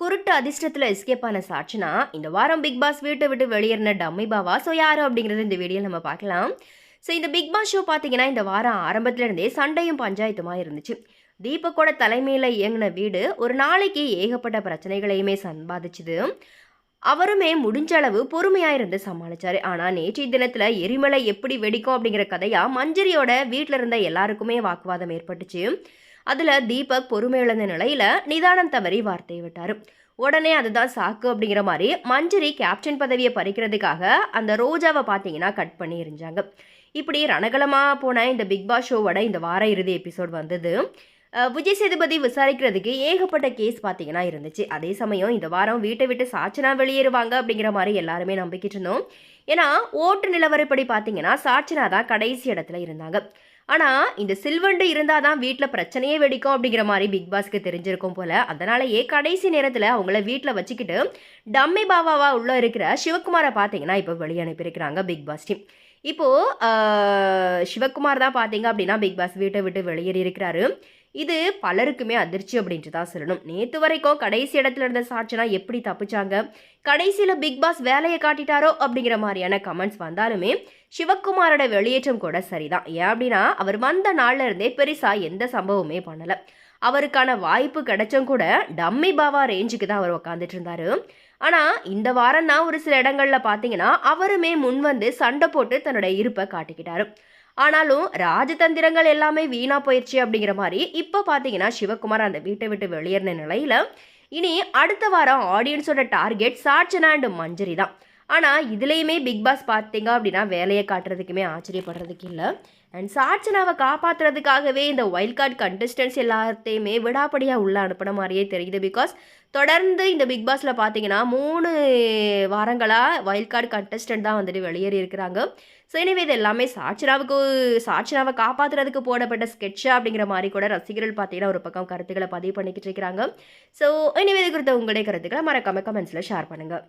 குருட்டு அதிர்ஷ்டத்தில் எஸ்கேப் ஆன சாட்சினா இந்த வாரம் பிக் பாஸ் வீட்டை விட்டு வெளியேறின டம்மி பாவா. ஸோ யார் அப்படிங்கிறது இந்த வீடியோவில் நம்ம பார்க்கலாம். ஸோ இந்த பிக் பாஸ் ஷோ பார்த்தீங்கன்னா இந்த வாரம் ஆரம்பத்துலேருந்தே சண்டையும் பஞ்சாயத்துமாக இருந்துச்சு. தீபக்கோட தலைமையில் இயங்கின வீடு ஒரு நாளைக்கு ஏகப்பட்ட பிரச்சனைகளையுமே சம்பாதிச்சுது. அவருமே முடிஞ்ச அளவு பொறுமையாக இருந்து சமாளித்தார் ஆனால் நேற்றைய தினத்தில் எரிமலை எப்படி வெடிக்கும் அப்படிங்கிற கதையாக மஞ்சரியோட வீட்டில் இருந்த எல்லாருக்குமே வாக்குவாதம் ஏற்பட்டுச்சு. அதில் தீபக் பொறுமையிழந்த நிலையில் நிதானம் தவறி வார்த்தையை விட்டார். உடனே அதுதான் சாக்கு அப்படிங்கிற மாதிரி மஞ்சரி கேப்டன் பதவியை பறிக்கிறதுக்காக அந்த ரோஜாவை பார்த்தீங்கன்னா கட் பண்ணி எரிஞ்சாங்க இப்படி ரணகலமாக போன இந்த பிக் பாஸ் ஷோவோட இந்த வார இறுதி எபிசோட் வந்தது. விஜய் சேதுபதி விசாரிக்கிறதுக்கு ஏகப்பட்ட கேஸ் பார்த்தீங்கன்னா இருந்துச்சு. அதே சமயம் இந்த வாரம் வீட்டை விட்டு சாட்சனா வெளியேறுவாங்க அப்படிங்கிற மாதிரி எல்லாருமே நம்பிக்கிட்டு இருந்தோம். ஏன்னா ஓட்டு நிலவரப்படி பார்த்தீங்கன்னா சாட்சினா தான் கடைசி இடத்துல இருந்தாங்க. ஆனால் இந்த சில்வண்டு இருந்தால் தான் வீட்டில் பிரச்சனையே வெடிக்கும் அப்படிங்கிற மாதிரி பிக் பாஸ்க்கு தெரிஞ்சிருக்கும் போல. அதனாலேயே கடைசி நேரத்தில் அவங்கள வீட்டில் வச்சுக்கிட்டு டம்மி பாபாவா உள்ளே இருக்கிற சிவகுமாரை பார்த்தீங்கன்னா இப்போ வெளியே அனுப்பியிருக்கிறாங்க பிக் பாஸ் டீம் இப்போது சிவகுமார் தான் பார்த்தீங்க அப்படின்னா பிக் பாஸ் வீட்டை விட்டு வெளியேறி இருக்கிறாரு இது பலருக்குமே அதிர்ச்சி அப்படின்ட்டு தான் சொல்லணும். நேற்று வரைக்கும் கடைசி இடத்துல இருந்த சாட்சினா எப்படி தப்பிச்சாங்க? கடைசியில் பிக் பாஸ் வேலையை காட்டிட்டாரோ அப்படிங்கிற மாதிரியான கமெண்ட்ஸ் வந்தாலுமே சிவக்குமாரோட வெளியேற்றம் கூட சரிதான். ஏன் அப்படின்னா அவர் வந்த நாள்ல இருந்தே பெருசாக எந்த சம்பவமே பண்ணலை. அவருக்கான வாய்ப்பு கிடைச்சும் கூட டம்மி பாவா ரேஞ்சுக்கு தான் அவர் உக்காந்துட்டு இருந்தாரு. ஆனால் இந்த வாரம் தான் ஒரு சில இடங்களில் பார்த்தீங்கன்னா அவருமே முன் வந்து சண்டை போட்டு தன்னோட இருப்பை காட்டிக்கிட்டாரு. ஆனாலும் ராஜதந்திரங்கள் எல்லாமே வீணா போயிடுச்சு அப்படிங்கிற மாதிரி இப்போ பார்த்தீங்கன்னா சிவகுமார் அந்த வீட்டை விட்டு வெளியேறின நிலையில் இனி அடுத்த வாரம் ஆடியன்ஸோட டார்கெட் சாட்சனா அண்ட் மஞ்சரி தான். ஆனால் இதுலேயுமே பிக் பாஸ் பார்த்தீங்க அப்படின்னா வேலையை காட்டுறதுக்குமே ஆச்சரியப்படுறதுக்கு இல்லை. அண்ட் சாட்சனாவை காப்பாற்றுறதுக்காகவே இந்த வைல்ட் கார்டு கண்டஸ்டன்ஸ் எல்லாத்தையுமே விடாப்படியாக உள்ள அனுப்பின மாதிரியே தெரியுது. பிகாஸ் தொடர்ந்து இந்த பிக் பாஸில் பார்த்தீங்கன்னா மூணு வாரங்களாக வைல்ட் கார்டு கண்டஸ்டன்ட் தான் வந்துட்டு வெளியேறி இருக்கிறாங்க. ஸோ எனவே இது எல்லாமே சாட்சனாவுக்கு சாட்சனாவை காப்பாற்றுறதுக்கு போடப்பட்ட ஸ்கெட்சா அப்படிங்கிற மாதிரி கூட ரசிகர்கள் பார்த்தீங்கன்னா ஒரு பக்கம் கருத்துக்களை பதிவு பண்ணிக்கிட்டு இருக்கிறாங்க. ஸோ எனவே இது குறித்த உங்களுடைய கருத்துக்களை மறக்காம கமெண்ட்ஸில் ஷேர் பண்ணுங்கள்